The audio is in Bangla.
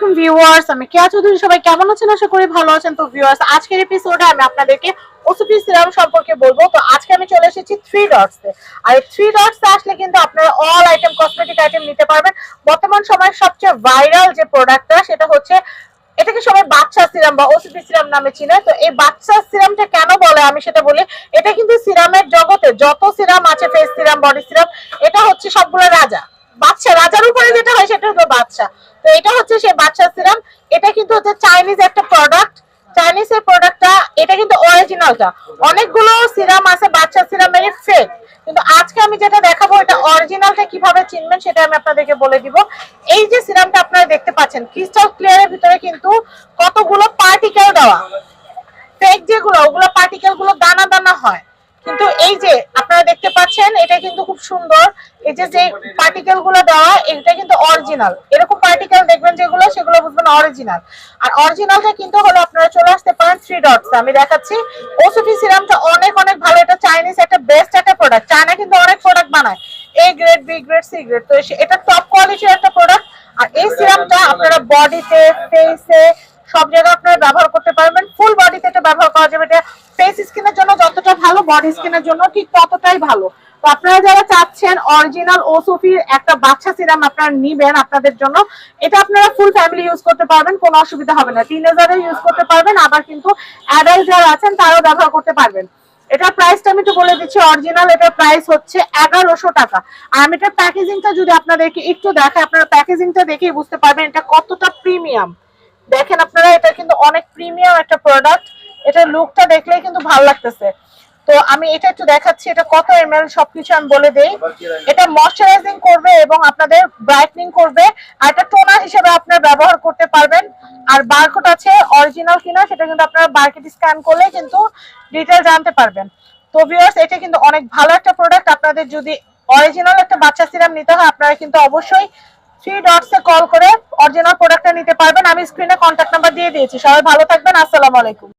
আলাইকুম ভিউয়ার্স, আমি কেয়া চৌধুরী, সবাই কেমন আছেন? আশা করি ভালো আছেন। তো ভিউয়ার্স, আজকের এপিসোডে আমি আপনাদেরকে ওসুপি সিরাম সম্পর্কে বলব। তো আজকে আমি চলে এসেছি থ্রি ডটস আর থ্রি ডটস আসলে কিন্তু আপনারা অল আইটেম কসমেটিক আইটেম নিতে পারবেন। বর্তমান সময়ের সবচেয়ে ভাইরাল যে প্রোডাক্টটা সেটা হচ্ছে এটাকে সবাই বাচ্চা সিরাম বা ওসিপি সিরাম নামে চিনে? তো এই বাচ্চা সিরামটা কেন বলে? আমি সেটা বলি, এটা কিন্তু সিরামের জগতে যত সিরাম আছে ফেস সিরাম বডি সিরাম এটা হচ্ছে সবগুলো রাজা। বাচ্চা, রাজার উপরে যেটা হয় সেটা হলো বাচ্চা। তো এটা হচ্ছে সেই বাচ্চা সিরাম। এটা কিন্তু হচ্ছে চাইনিজ একটা প্রোডাক্ট চাইনিজ এর প্রোডাক্টটা এটা কিন্তু অরিজিনালটা অনেকগুলো সিরাম আছে বাচ্চা সিরামের ফেক কিন্তু আজকে আমি যেটা দেখাবো, এটা অরিজিনালটা কীভাবে চিনবেন সেটা আমি আপনাদেরকে বলে দিব। এই যে সিরামটা আপনারা দেখতে পাচ্ছেন ক্রিস্টাল ক্লিয়ারের ভিতরে কিন্তু কতগুলো পার্টিকেল দেওয়া। ফেক যেগুলো, ওগুলো পার্টিকেলগুলো দানা দানা হয়। এই যে, আপনারা দেখতে পাচ্ছেন, এটা কিন্তু খুব সুন্দর। এই যে যে পার্টিকেলগুলো দেওয়া এটা কিন্তু অরিজিনাল এরকম পার্টিকেল দেখবেন যেগুলো, সেগুলো বুঝবেন অরিজিনাল আর অরিজিনালটা কিন্তু হলো, আপনারা চলে আসতে পারেন থ্রি ডটস আমি দেখাচ্ছি ওসুফি সিরামটা অনেক অনেক ভালো। এটা চাইনিজ একটা বেস্ট একটা প্রোডাক্ট চায়না কিন্তু অনেক প্রোডাক্ট বানায়। A grade B grade C grade তো এটা টপ কোয়ালিটির একটা প্রোডাক্ট আর এই সিরামটা আপনারা বডিতে ফেসে সব জায়গায় আপনারা ব্যবহার করতে পারবেন। ফুল বডিতে এটা ব্যবহার করা যাবে। এটা ফেস স্কিনের জন্য যতটা ভালো বডি স্কিনের জন্য ঠিক ততটাই ভালো। তো আপনারা যারা চাচ্ছেন অরিজিনাল ওসোফির একটা বাচ্চা সিরাম আপনারা নিবেন আপনাদের জন্য, এটা আপনারা ফুল ফ্যামিলি ইউজ করতে পারবেন, কোনো অসুবিধা হবে না। টিনেজারে ইউজ করতে পারবেন, আবার কিন্তু অ্যাডাল্ট যারা আছেন তারাও ব্যবহার করতে পারবেন। এটার প্রাইসটা আমি একটু বলে দিচ্ছি অরিজিনাল এটার প্রাইস হচ্ছে এগারোশো টাকা। আর আমি এটার প্যাকেজিংটা যদি আপনাদেরকে একটু দেখে আপনারা প্যাকেজিংটা দেখেই বুঝতে পারবেন এটা কতটা প্রিমিয়াম দেখেন আপনারা, এটা কিন্তু অনেক প্রিমিয়াম একটা প্রোডাক্ট এটার লুকটা দেখলে কিন্তু ভালো লাগতেছে। তো আমি এটা একটু দেখাচ্ছি, এটা কত এমএল সবকিছু আমি বলে দেই। এটা ময়শ্চারাইজিং করবে এবং আপনাদের ব্রাইটনিং করবে, আর এটা টোনার হিসেবে আপনারা ব্যবহার করতে পারবেন। আর বারকোড আছে অরিজিনাল কিনা, সেটা কিন্তু আপনারা বারকোড স্ক্যান করলে কিন্তু ডিটেল জানতে পারবেন। তো ভিউয়ার্স এটা কিন্তু অনেক ভালো একটা প্রোডাক্ট আপনাদের যদি অরিজিনাল একটা বাচ্চা সিরাম নিতে হয়, আপনারা কিন্তু অবশ্যই থ্রি ডটসে কল করে অরিজিনাল প্রোডাক্টটা নিতে পারবেন। আমি স্ক্রিনে কন্ট্যাক্ট নাম্বার দিয়ে দিয়েছি। সবাই ভালো থাকবেন। আসসালামু আলাইকুম।